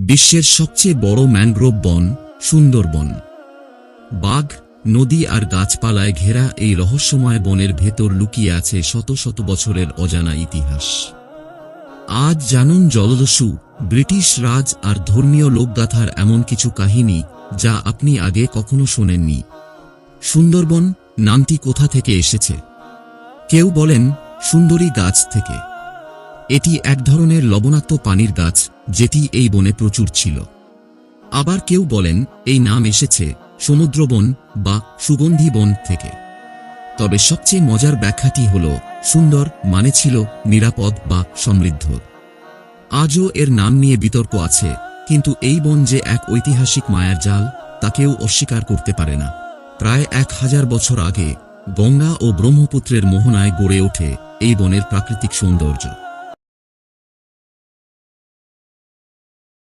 বিশ্বের সবচেয়ে বড় ম্যানগ্রোভ বন সুন্দরবন। বাঘ, নদী আর গাছপালায় ঘেরা এই রহস্যময় বনের ভেতর লুকিয়ে আছে শত শত বছরের অজানা ইতিহাস। আজ জানুন জলদস্যু, ব্রিটিশ রাজ আর ধর্মীয় লোকগাথার এমন কিছু কাহিনী যা আপনি আগে কখনো শোনেননি। সুন্দরবন নামটি কোথা থেকে এসেছে? কেউ বলেন, সুন্দরী গাছ থেকে। এটি এক ধরনের লবণাক্ত পানির গাছ, যেটি এই বনে প্রচুর ছিল। আবার কেউ বলেন, এই নাম এসেছে সমুদ্রবন বা সুগন্ধি বন থেকে। তবে সবচেয়ে মজার ব্যাখ্যাটি হল, সুন্দর মানে ছিল নিরাপদ বা সমৃদ্ধ। আজও এর নাম নিয়ে বিতর্ক আছে, কিন্তু এই বন যে এক ঐতিহাসিক মায়ার জাল, তা কেউ অস্বীকার করতে পারে না। প্রায় এক হাজার বছর আগে গঙ্গা ও ব্রহ্মপুত্রের মোহনায় গড়ে ওঠে এই বনের প্রাকৃতিক সৌন্দর্য।